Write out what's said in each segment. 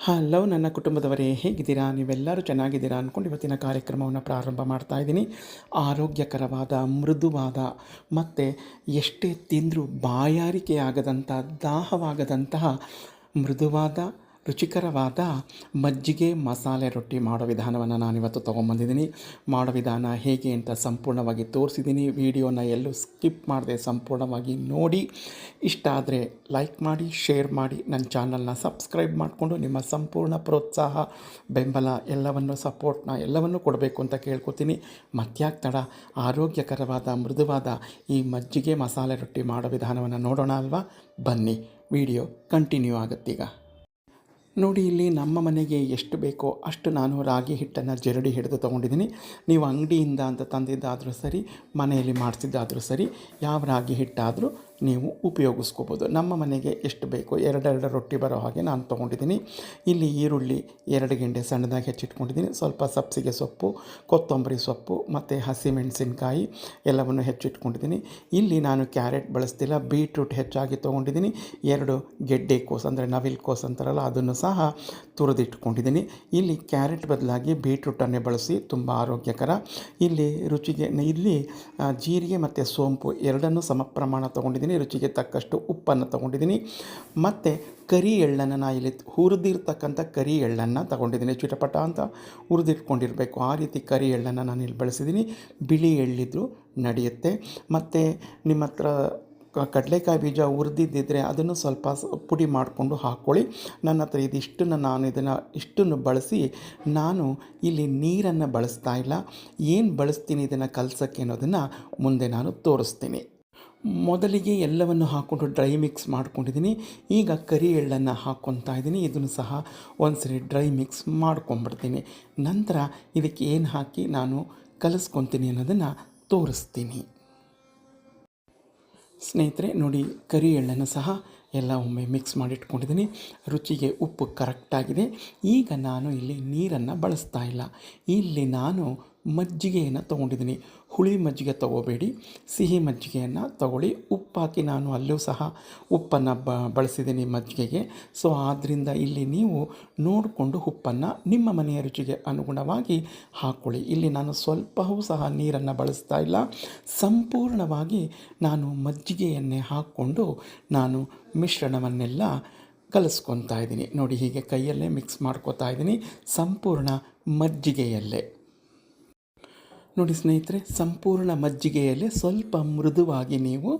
Hello ನನ್ನ ಕುಟುಂಬದವರೇ, ಹೇಗಿದ್ದೀರಾ? ನೀವೆಲ್ಲರೂ ಚೆನ್ನಾಗಿದ್ದೀರಾ ಅಂದ್ಕೊಂಡು ಇವತ್ತಿನ ಕಾರ್ಯಕ್ರಮವನ್ನು ಪ್ರಾರಂಭ ಮಾಡ್ತಾ ಇದ್ದೀನಿ. ಆರೋಗ್ಯಕರವಾದ, ಮೃದುವಾದ, ಮತ್ತು ಎಷ್ಟೇ ತಿಂದರೂ ಬಾಯಾರಿಕೆ ಆಗದಂಥ ದಾಹವಾಗದಂತಹ ಮೃದುವಾದ ರುಚಿಕರವಾದ ಮಜ್ಜಿಗೆ ಮಸಾಲೆ ರೊಟ್ಟಿ ಮಾಡೋ ವಿಧಾನವನ್ನು ನಾನಿವತ್ತು ತೊಗೊಂಬಂದಿದ್ದೀನಿ. ಮಾಡೋ ವಿಧಾನ ಹೇಗೆ ಅಂತ ಸಂಪೂರ್ಣವಾಗಿ ತೋರಿಸಿದ್ದೀನಿ. ವಿಡಿಯೋನ ಎಲ್ಲೂ ಸ್ಕಿಪ್ ಮಾಡದೆ ಸಂಪೂರ್ಣವಾಗಿ ನೋಡಿ. ಇಷ್ಟ ಆದರೆ ಲೈಕ್ ಮಾಡಿ, ಶೇರ್ ಮಾಡಿ. ನನ್ನ ಚಾನಲ್ನ ಸಬ್ಸ್ಕ್ರೈಬ್ ಮಾಡಿಕೊಂಡು ನಿಮ್ಮ ಸಂಪೂರ್ಣ ಪ್ರೋತ್ಸಾಹ, ಬೆಂಬಲ ಎಲ್ಲವನ್ನು, ಸಪೋರ್ಟ್ನ ಎಲ್ಲವನ್ನು ಕೊಡಬೇಕು ಅಂತ ಕೇಳ್ಕೊತೀನಿ. ಮತ್ಯಾಕೆ ತಡ, ಆರೋಗ್ಯಕರವಾದ, ಮೃದುವಾದ ಈ ಮಜ್ಜಿಗೆ ಮಸಾಲೆ ರೊಟ್ಟಿ ಮಾಡೋ ವಿಧಾನವನ್ನು ನೋಡೋಣ ಅಲ್ವಾ? ಬನ್ನಿ, ವಿಡಿಯೋ ಕಂಟಿನ್ಯೂ ಆಗುತ್ತೀಗ. ನೋಡಿ ಇಲ್ಲಿ ನಮ್ಮ ಮನೆಗೆ ಎಷ್ಟು ಬೇಕೋ ಅಷ್ಟು ನಾನು ರಾಗಿ ಹಿಟ್ಟನ್ನು ಜರಡಿ ಹಿಡಿದು ತೊಗೊಂಡಿದ್ದೀನಿ. ನೀವು ಅಂಗಡಿಯಿಂದ ಅಂತ ತಂದಿದ್ದಾದರೂ ಸರಿ, ಮನೆಯಲ್ಲಿ ಮಾಡಿಸಿದ್ದಾದರೂ ಸರಿ, ಯಾವ ರಾಗಿ ಹಿಟ್ಟಾದರೂ ನೀವು ಉಪಯೋಗಿಸ್ಕೋಬೋದು. ನಮ್ಮ ಮನೆಗೆ ಎಷ್ಟು ಬೇಕೋ ಎರಡೆರಡು ರೊಟ್ಟಿ ಬರೋ ಹಾಗೆ ನಾನು ತೊಗೊಂಡಿದ್ದೀನಿ. ಇಲ್ಲಿ ಈರುಳ್ಳಿ ಎರಡು ಗೆಂಡೆ ಸಣ್ಣದಾಗಿ ಹೆಚ್ಚಿಟ್ಕೊಂಡಿದ್ದೀನಿ. ಸ್ವಲ್ಪ ಸಬ್ಸಿಗೆ ಸೊಪ್ಪು, ಕೊತ್ತಂಬರಿ ಸೊಪ್ಪು, ಮತ್ತು ಹಸಿಮೆಣಸಿನಕಾಯಿ ಎಲ್ಲವನ್ನು ಹೆಚ್ಚಿಟ್ಕೊಂಡಿದ್ದೀನಿ. ಇಲ್ಲಿ ನಾನು ಕ್ಯಾರೆಟ್ ಬಳಸ್ತಿಲ್ಲ, ಬೀಟ್ರೂಟ್ ಹೆಚ್ಚಾಗಿ ತೊಗೊಂಡಿದ್ದೀನಿ. ಎರಡು ಗೆಡ್ಡೆ ಕೋಸು ಅಂದರೆ ನವಿಲ್ ಕೋಸು ಅಂತಾರಲ್ಲ, ಅದನ್ನು ಸಹ ತುರಿದಿಟ್ಕೊಂಡಿದ್ದೀನಿ. ಇಲ್ಲಿ ಕ್ಯಾರೆಟ್ ಬದಲಾಗಿ ಬೀಟ್ರೂಟನ್ನೇ ಬಳಸಿ, ತುಂಬ ಆರೋಗ್ಯಕರ. ಇಲ್ಲಿ ರುಚಿಗೆ, ಇಲ್ಲಿ ಜೀರಿಗೆ ಮತ್ತು ಸೋಂಪು ಎರಡನ್ನೂ ಸಮ ಪ್ರಮಾಣ ತೊಗೊಂಡಿದ್ದೀನಿ. ರುಚಿಗೆ ತಕ್ಕಷ್ಟು ಉಪ್ಪನ್ನು ತೊಗೊಂಡಿದ್ದೀನಿ. ಮತ್ತು ಕರಿ ಎಳ್ಳನ್ನು ನಾ ಇಲ್ಲಿ ಹುರಿದಿರ್ತಕ್ಕಂಥ ಕರಿ ಎಳ್ಳನ್ನು ತಗೊಂಡಿದ್ದೀನಿ. ಚಿಟಪಟ ಅಂತ ಹುರಿದಿಟ್ಕೊಂಡಿರಬೇಕು. ಆ ರೀತಿ ಕರಿ ಎಳ್ಳನ್ನು ನಾನು ಇಲ್ಲಿ ಬಳಸಿದ್ದೀನಿ. ಬಿಳಿ ಎಳ್ಳಿದ್ರು ನಡೆಯುತ್ತೆ. ಮತ್ತು ನಿಮ್ಮ ಹತ್ರ ಕಡಲೆಕಾಯಿ ಬೀಜ ಹುರಿದಿದ್ದಿದ್ರೆ ಅದನ್ನು ಸ್ವಲ್ಪ ಪುಡಿ ಮಾಡಿಕೊಂಡು ಹಾಕ್ಕೊಳ್ಳಿ. ನನ್ನ ಹತ್ರ ಇದಿಷ್ಟನ್ನು ನಾನು ಇದನ್ನು ಇಷ್ಟನ್ನು ಬಳಸಿ ನಾನು ಇಲ್ಲಿ ನೀರನ್ನು ಬಳಸ್ತಾ ಇಲ್ಲ. ಏನು ಬಳಸ್ತೀನಿ ಇದನ್ನು ಕಲಸಕ್ಕೆ ಅನ್ನೋದನ್ನು ಮುಂದೆ ನಾನು ತೋರಿಸ್ತೀನಿ. ಮೊದಲಿಗೆ ಎಲ್ಲವನ್ನು ಹಾಕ್ಕೊಂಡು ಡ್ರೈ ಮಿಕ್ಸ್ ಮಾಡ್ಕೊಂಡಿದ್ದೀನಿ. ಈಗ ಕರಿ ಎಳ್ಳನ್ನು ಹಾಕ್ಕೊತಾ ಇದ್ದೀನಿ. ಇದನ್ನು ಸಹ ಒಂದ್ಸರಿ ಡ್ರೈ ಮಿಕ್ಸ್ ಮಾಡ್ಕೊಂಬಿಡ್ತೀನಿ ನಂತರ ಇದಕ್ಕೆ ಏನು ಹಾಕಿ ನಾನು ಕಲಿಸ್ಕೊತೀನಿ ಅನ್ನೋದನ್ನು ತೋರಿಸ್ತೀನಿ. ಸ್ನೇಹಿತರೆ, ನೋಡಿ, ಕರಿ ಎಳ್ಳನ್ನು ಸಹ ಎಲ್ಲ ಒಮ್ಮೆ ಮಿಕ್ಸ್ ಮಾಡಿಟ್ಕೊಂಡಿದ್ದೀನಿ. ರುಚಿಗೆ ಉಪ್ಪು ಕರೆಕ್ಟಾಗಿದೆ ಈಗ ನಾನು ಇಲ್ಲಿ ನೀರನ್ನು ಬಳಸ್ತಾ ಇಲ್ಲ. ಇಲ್ಲಿ ನಾನು ಮಜ್ಜಿಗೆಯನ್ನು ತೊಗೊಂಡಿದ್ದೀನಿ. ಹುಳಿ ಮಜ್ಜಿಗೆ ತೊಗೋಬೇಡಿ, ಸಿಹಿ ಮಜ್ಜಿಗೆಯನ್ನು ತಗೊಳ್ಳಿ. ಉಪ್ಪಾಕಿ ನಾನು ಅಲ್ಲೂ ಸಹ ಉಪ್ಪನ್ನು ಬ, ಬಳಸಿದ್ದೀನಿ ಮಜ್ಜಿಗೆಗೆ. ಸೊ ಆದ್ದರಿಂದ ಇಲ್ಲಿ ನೀವು ನೋಡಿಕೊಂಡು ಉಪ್ಪನ್ನು ನಿಮ್ಮ ಮನೆಯ ರುಚಿಗೆ ಅನುಗುಣವಾಗಿ ಹಾಕ್ಕೊಳ್ಳಿ ಇಲ್ಲಿ ನಾನು ಸ್ವಲ್ಪವೂ ಸಹ ನೀರನ್ನು ಬಳಸ್ತಾ ಇಲ್ಲ. ಸಂಪೂರ್ಣವಾಗಿ ನಾನು ಮಜ್ಜಿಗೆಯನ್ನೇ ಹಾಕ್ಕೊಂಡು ನಾನು ಮಿಶ್ರಣವನ್ನೆಲ್ಲ ಕಲಿಸ್ಕೊತಾ ಇದ್ದೀನಿ. ನೋಡಿ, ಹೀಗೆ ಕೈಯಲ್ಲೇ ಮಿಕ್ಸ್ ಮಾಡ್ಕೋತಾ ಇದ್ದೀನಿ. ಸಂಪೂರ್ಣ ಮಜ್ಜಿಗೆಯಲ್ಲೇ. ನೋಡಿ ಸ್ನೇಹಿತರೆ, ಸಂಪೂರ್ಣ ಮಜ್ಜಿಗೆಯಲ್ಲಿ ಸ್ವಲ್ಪ ಮೃದುವಾಗಿ ನೀವು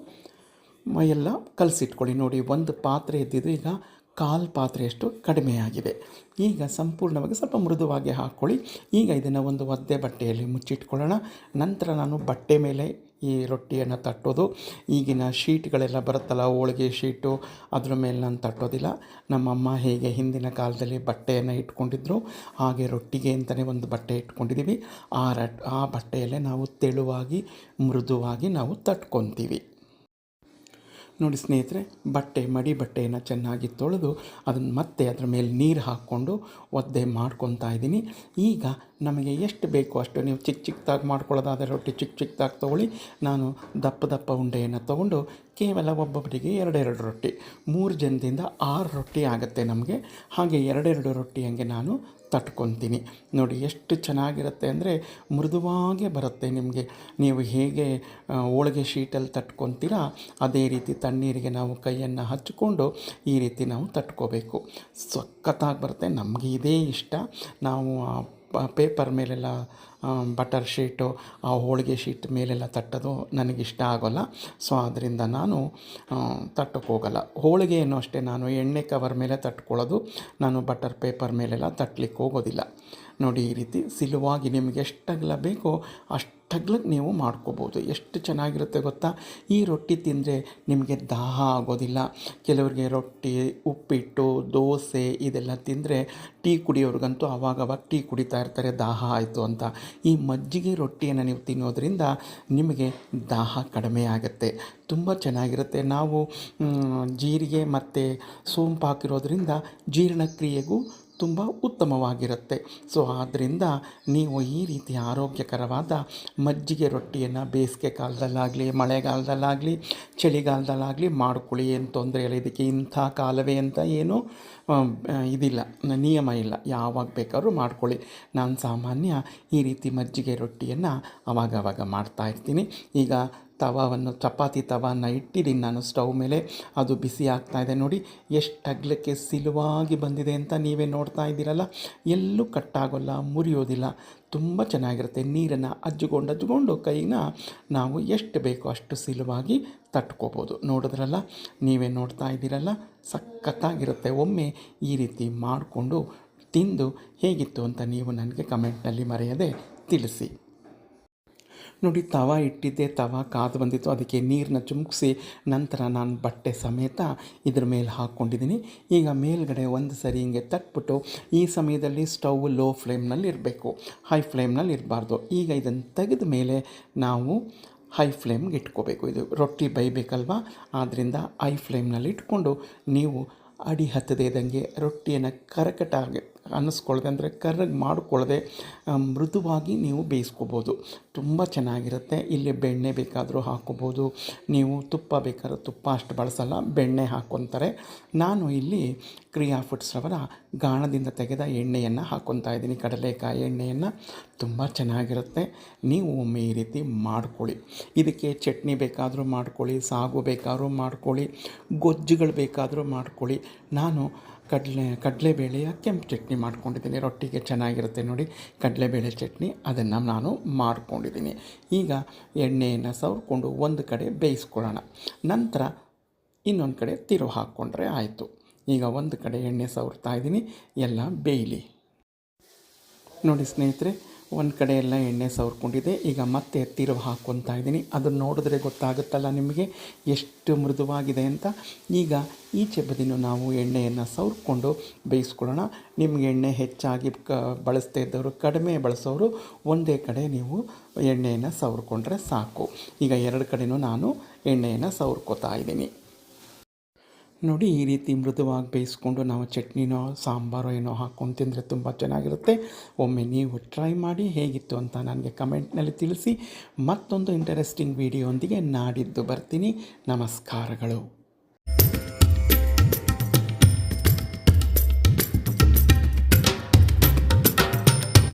ಎಲ್ಲ ಕಲಸಿಟ್ಕೊಳ್ಳಿ. ನೋಡಿ, ಒಂದು ಪಾತ್ರೆ ಇದ್ದಿದ್ದು ಈಗ ಕಾಲು ಪಾತ್ರೆಯಷ್ಟು ಕಡಿಮೆಯಾಗಿದೆ. ಈಗ ಸಂಪೂರ್ಣವಾಗಿ ಸ್ವಲ್ಪ ಮೃದುವಾಗಿ ಹಾಕ್ಕೊಳ್ಳಿ ಈಗ ಇದನ್ನು ಒಂದು ಒದ್ದೆ ಬಟ್ಟೆಯಲ್ಲಿ ಮುಚ್ಚಿಟ್ಕೊಳ್ಳೋಣ. ನಂತರ ನಾನು ಬಟ್ಟೆ ಮೇಲೆ ಈ ರೊಟ್ಟಿಯನ್ನು ತಟ್ಟೋದು. ಈಗಿನ ಶೀಟ್ಗಳೆಲ್ಲ ಬರುತ್ತಲ್ಲ, ಹೋಳಿಗೆ ಶೀಟು, ಅದ್ರ ಮೇಲೆ ನಾನು ತಟ್ಟೋದಿಲ್ಲ. ನಮ್ಮಮ್ಮ ಹೇಗೆ ಹಿಂದಿನ ಕಾಲದಲ್ಲಿ ಬಟ್ಟೆಯನ್ನು ಇಟ್ಕೊಂಡಿದ್ರು, ಹಾಗೆ ರೊಟ್ಟಿಗೆ ಅಂತಲೇ ಒಂದು ಬಟ್ಟೆ ಇಟ್ಕೊಂಡಿದ್ದೀವಿ ಆ ರಟ್, ಆ ಬಟ್ಟೆಯಲ್ಲೇ ನಾವು ತೆಳುವಾಗಿ, ಮೃದುವಾಗಿ ನಾವು ತಟ್ಕೊತೀವಿ. ನೋಡಿ ಸ್ನೇಹಿತರೆ, ಬಟ್ಟೆ, ಮಡಿ ಬಟ್ಟೆಯನ್ನು ಚೆನ್ನಾಗಿ ತೊಳೆದು, ಅದನ್ನು ಮತ್ತೆ ಅದರ ಮೇಲೆ ನೀರು ಹಾಕ್ಕೊಂಡು ಒದ್ದೆ ಮಾಡ್ಕೊತಾ ಇದ್ದೀನಿ. ಈಗ ನಮಗೆ ಎಷ್ಟು ಬೇಕೋ ಅಷ್ಟು ನೀವು ಚಿಕ್ಕ ಚಿಕ್ಕದಾಗಿ ಮಾಡ್ಕೊಳ್ಳೋದಾದರೆ ರೊಟ್ಟಿ ಚಿಕ್ಕ ಚಿಕ್ಕದಾಗಿ ತೊಗೊಳ್ಳಿ. ನಾನು ದಪ್ಪ ದಪ್ಪ ಉಂಡೆಯನ್ನು ತೊಗೊಂಡು ಕೇವಲ ಒಬ್ಬೊಬ್ಬರಿಗೆ ಎರಡೆರಡು ರೊಟ್ಟಿ. ಮೂರು ಜನದಿಂದ ಆರು ರೊಟ್ಟಿ ಆಗುತ್ತೆ ನಮಗೆ. ಹಾಗೆ ಎರಡೆರಡು ರೊಟ್ಟಿ ಹಂಗೆ ನಾನು ತಟ್ಕೊತೀನಿ. ನೋಡಿ ಎಷ್ಟು ಚೆನ್ನಾಗಿರುತ್ತೆ ಅಂದರೆ ಮೃದುವಾಗೇ ಬರುತ್ತೆ ನಿಮಗೆ. ನೀವು ಹೇಗೆ ಹೋಳಿಗೆ ಶೀಟಲ್ಲಿ ತಟ್ಕೊತೀರಾ, ಅದೇ ರೀತಿ ತಣ್ಣೀರಿಗೆ ನಾವು ಕೈಯನ್ನು ಹಚ್ಚಿಕೊಂಡು ಈ ರೀತಿ ನಾವು ತಟ್ಕೋಬೇಕು. ಸಖತ್ತಾಗಿ ಬರುತ್ತೆ. ನಮಗೆ ಇದೇ ಇಷ್ಟ. ನಾವು ಪೇಪರ್ ಮೇಲೆಲ್ಲ ಬಟರ್ ಶೀಟು ಆ ಹೋಳಿಗೆ ಶೀಟ್ ಮೇಲೆಲ್ಲ ತಟ್ಟೋದು ನನಗಿಷ್ಟ ಆಗೋಲ್ಲ. ಸೊ ಅದರಿಂದ ನಾನು ತಟ್ಟಕ್ಕೆ ಹೋಗಲ್ಲ. ಹೋಳಿಗೆಯನ್ನು ಅಷ್ಟೇ ನಾನು ಎಣ್ಣೆ ಕವರ್ ಮೇಲೆ ತಟ್ಕೊಳ್ಳೋದು, ನಾನು ಬಟರ್ ಪೇಪರ್ ಮೇಲೆಲ್ಲ ತಟ್ಟಲಿಕ್ಕೆ ಹೋಗೋದಿಲ್ಲ. ನೋಡಿ ಈ ರೀತಿ, ಸಿಲುವಾಗಿ ನಿಮಗೆ ಎಷ್ಟಗಲ ಬೇಕೋ ಅಷ್ಟಗ್ಲಕ್ಕೆ ನೀವು ಮಾಡ್ಕೋಬೋದು. ಎಷ್ಟು ಚೆನ್ನಾಗಿರುತ್ತೆ ಗೊತ್ತಾ? ಈ ರೊಟ್ಟಿ ತಿಂದರೆ ನಿಮಗೆ ದಾಹ ಆಗೋದಿಲ್ಲ. ಕೆಲವರಿಗೆ ರೊಟ್ಟಿ, ಉಪ್ಪಿಟ್ಟು, ದೋಸೆ ಇದೆಲ್ಲ ತಿಂದರೆ ಟೀ ಕುಡಿಯೋರಿಗಂತೂ ಅವಾಗವಾಗ ಟೀ ಕುಡಿತಾ ಇರ್ತಾರೆ, ದಾಹ ಆಯಿತು ಅಂತ. ಈ ಮಜ್ಜಿಗೆ ರೊಟ್ಟಿಯನ್ನು ನೀವು ತಿನ್ನೋದ್ರಿಂದ ನಿಮಗೆ ದಾಹ ಕಡಿಮೆ ಆಗುತ್ತೆ. ತುಂಬ ಚೆನ್ನಾಗಿರುತ್ತೆ. ನಾವು ಜೀರಿಗೆ ಮತ್ತು ಸೋಂಪು ಹಾಕಿರೋದ್ರಿಂದ ಜೀರ್ಣಕ್ರಿಯೆಗೂ ತುಂಬ ಉತ್ತಮವಾಗಿರುತ್ತೆ. ಸೊ ಆದ್ದರಿಂದ ನೀವು ಈ ರೀತಿ ಆರೋಗ್ಯಕರವಾದ ಮಜ್ಜಿಗೆ ರೊಟ್ಟಿಯನ್ನು ಬೇಸಿಗೆ ಕಾಲದಲ್ಲಾಗಲಿ, ಮಳೆಗಾಲದಲ್ಲಾಗಲಿ, ಚಳಿಗಾಲದಲ್ಲಾಗಲಿ ಮಾಡ್ಕೊಳ್ಳಿ ಏನು ತೊಂದರೆ ಇಲ್ಲ. ಇದಕ್ಕೆ ಇಂಥ ಕಾಲವೇ ಅಂತ ಏನು ಇದಿಲ್ಲ. ನಿಯಮ ಇಲ್ಲ. ಯಾವಾಗ ಬೇಕಾದ್ರೂ ಮಾಡ್ಕೊಳ್ಳಿ. ನಾನು ಸಾಮಾನ್ಯ ಈ ರೀತಿ ಮಜ್ಜಿಗೆ ರೊಟ್ಟಿಯನ್ನು ಅವಾಗವಾಗ ಮಾಡ್ತಾಯಿರ್ತೀನಿ ಈಗ ತವಾವನ್ನು, ಚಪಾತಿ ತವಾನ ಇಟ್ಟಿದ್ದೀನಿ ನಾನು ಸ್ಟವ್ ಮೇಲೆ. ಅದು ಬಿಸಿ ಆಗ್ತಾ ಇದೆ ನೋಡಿ. ಎಷ್ಟು ಅಗ್ಲಕ್ಕೆ ಸಿಲುವಾಗಿ ಬಂದಿದೆ ಅಂತ ನೀವೇ ನೋಡ್ತಾ ಇದ್ದೀರಲ್ಲ. ಎಲ್ಲೂ ಕಟ್ಟಾಗೋಲ್ಲ, ಮುರಿಯೋದಿಲ್ಲ. ತುಂಬ ಚೆನ್ನಾಗಿರುತ್ತೆ. ನೀರನ್ನು ಅಜ್ಜಿಕೊಂಡು ಅಜ್ಜಿಕೊಂಡು ಕೈನ ನಾವು ಎಷ್ಟು ಬೇಕೋ ಅಷ್ಟು ಸಿಲುವಾಗಿ ತಟ್ಕೋಬೋದು. ನೋಡಿದ್ರಲ್ಲ? ನೀವೇ ನೋಡ್ತಾ ಇದ್ದೀರಲ್ಲ? ಸಖತ್ತಾಗಿರುತ್ತೆ. ಒಮ್ಮೆ ಈ ರೀತಿ ಮಾಡಿಕೊಂಡು ತಿಂದು ಹೇಗಿತ್ತು ಅಂತ ನೀವು ನನಗೆ ಕಮೆಂಟ್ನಲ್ಲಿ ಮರೆಯದೆ ತಿಳಿಸಿ. ನೋಡಿ, ತವ ಇಟ್ಟಿದ್ದೆ, ತವ ಕಾದು ಬಂದಿತ್ತು. ಅದಕ್ಕೆ ನೀರನ್ನ ಚುಮುಕ್ಸಿ ನಂತರ ನಾನು ಬಟ್ಟೆ ಸಮೇತ ಇದ್ರ ಮೇಲೆ ಹಾಕ್ಕೊಂಡಿದ್ದೀನಿ. ಈಗ ಮೇಲ್ಗಡೆ ಒಂದು ಸರಿ ಹಿಂಗೆ ತಟ್ಬಿಟ್ಟು ಈ ಸಮಯದಲ್ಲಿ ಸ್ಟವ್ ಲೋ ಫ್ಲೇಮ್ನಲ್ಲಿ ಇರಬೇಕು. ಹೈ ಫ್ಲೇಮ್ನಲ್ಲಿ ಇರಬಾರ್ದು. ಈಗ ಇದನ್ನು ತೆಗೆದ ಮೇಲೆ ನಾವು ಹೈ ಫ್ಲೇಮ್ಗೆ ಇಟ್ಕೋಬೇಕು. ಇದು ರೊಟ್ಟಿ ಬೈಬೇಕಲ್ವಾ ಆದ್ದರಿಂದ ಹೈ ಫ್ಲೇಮ್ನಲ್ಲಿ ಇಟ್ಕೊಂಡು ನೀವು ಅಡಿ ಹತ್ತದೇ ಇದ್ದಂಗೆ ರೊಟ್ಟಿಯನ್ನು ಕರಕಟಾಗಿ ಅನ್ನಿಸ್ಕೊಳ್ದೆ ಅಂದರೆ ಕರ್ರಗೆ ಮಾಡಿಕೊಳ್ಳದೆ ಮೃದುವಾಗಿ ನೀವು ಬೇಯಿಸ್ಕೋಬೋದು. ತುಂಬ ಚೆನ್ನಾಗಿರುತ್ತೆ. ಇಲ್ಲಿ ಬೆಣ್ಣೆ ಬೇಕಾದರೂ ಹಾಕ್ಕೋಬೋದು. ನೀವು ತುಪ್ಪ ಬೇಕಾದ್ರೆ ತುಪ್ಪ ಅಷ್ಟು ಬಳಸಲ್ಲ, ಬೆಣ್ಣೆ ಹಾಕ್ಕೊತಾರೆ. ನಾನು ಇಲ್ಲಿ ಕ್ರಿಯಾ ಫುಡ್ಸ್ ಅವರ ಗಾಣದಿಂದ ತೆಗೆದ ಎಣ್ಣೆಯನ್ನು ಹಾಕ್ಕೊತಾ ಇದ್ದೀನಿ. ಕಡಲೆಕಾಯಿ ಎಣ್ಣೆಯನ್ನು ತುಂಬ ಚೆನ್ನಾಗಿರುತ್ತೆ. ನೀವು ಒಮ್ಮೆ ಈ ರೀತಿ ಮಾಡ್ಕೊಳ್ಳಿ. ಇದಕ್ಕೆ ಚಟ್ನಿ ಬೇಕಾದರೂ ಮಾಡ್ಕೊಳ್ಳಿ, ಸಾಗು ಬೇಕಾದರೂ ಮಾಡ್ಕೊಳ್ಳಿ, ಗೊಜ್ಜುಗಳು ಬೇಕಾದರೂ ಮಾಡ್ಕೊಳ್ಳಿ. ನಾನು ಕಡಲೆ ಕಡಲೆಬೇಳೆಯ ಕೆಂಪು ಚಟ್ನಿ ಮಾಡ್ಕೊಂಡಿದ್ದೀನಿ. ರೊಟ್ಟಿಗೆ ಚೆನ್ನಾಗಿರುತ್ತೆ ನೋಡಿ. ಕಡಲೆಬೇಳೆ ಚಟ್ನಿ, ಅದನ್ನು ನಾನು ಮಾಡ್ಕೊಂಡಿದ್ದೀನಿ. ಈಗ ಎಣ್ಣೆಯನ್ನು ಸವರ್ಕೊಂಡು ಒಂದು ಕಡೆ ಬೇಯಿಸ್ಕೊಳ್ಳೋಣ. ನಂತರ ಇನ್ನೊಂದು ಕಡೆ ತಿರು ಹಾಕ್ಕೊಂಡ್ರೆ ಆಯಿತು. ಈಗ ಒಂದು ಕಡೆ ಎಣ್ಣೆ ಸವರ್ತಾ ಇದ್ದೀನಿ. ಎಲ್ಲ ಬೇಯಲಿ. ನೋಡಿ ಸ್ನೇಹಿತರೆ ಒಂದು ಕಡೆ ಎಲ್ಲ ಎಣ್ಣೆ ಸವರ್ಕೊಂಡಿದೆ. ಈಗ ಮತ್ತೆ ತಿರುವು ಹಾಕ್ಕೊತಾ ಇದ್ದೀನಿ. ಅದನ್ನು ನೋಡಿದ್ರೆ ಗೊತ್ತಾಗುತ್ತಲ್ಲ ನಿಮಗೆ ಎಷ್ಟು ಮೃದುವಾಗಿದೆ ಅಂತ. ಈಗ ಈಚೆ ಬದಿನೂ ನಾವು ಎಣ್ಣೆಯನ್ನು ಸವರ್ಕೊಂಡು ಬೇಯಿಸ್ಕೊಳ್ಳೋಣ. ನಿಮಗೆ ಎಣ್ಣೆ ಹೆಚ್ಚಾಗಿ ಕ, ಬಳಸ್ತಾ ಇದ್ದವರು, ಕಡಿಮೆ ಬಳಸೋರು ಒಂದೇ ಕಡೆ ನೀವು ಎಣ್ಣೆಯನ್ನು ಸವರ್ಕೊಂಡ್ರೆ ಸಾಕು. ಈಗ ಎರಡು ಕಡೆಯೂ ನಾನು ಎಣ್ಣೆಯನ್ನು ಸವರ್ಕೋತಾ ಇದ್ದೀನಿ. ನೋಡಿ ಈ ರೀತಿ ಮೃದುವಾಗಿ ಬೇಯಿಸ್ಕೊಂಡು ನಾವು ಚಟ್ನಿನೋ, ಸಾಂಬಾರೋ ಏನೋ ಹಾಕ್ಕೊಂಡು ತಿಂದರೆ ತುಂಬ ಚೆನ್ನಾಗಿರುತ್ತೆ. ಒಮ್ಮೆ ನೀವು ಟ್ರೈ ಮಾಡಿ ಹೇಗಿತ್ತು ಅಂತ ನನಗೆ ಕಮೆಂಟ್ನಲ್ಲಿ ತಿಳಿಸಿ. ಮತ್ತೊಂದು ಇಂಟರೆಸ್ಟಿಂಗ್ ವಿಡಿಯೋ ನಾಡಿದ್ದು ಬರ್ತೀನಿ. ನಮಸ್ಕಾರಗಳು.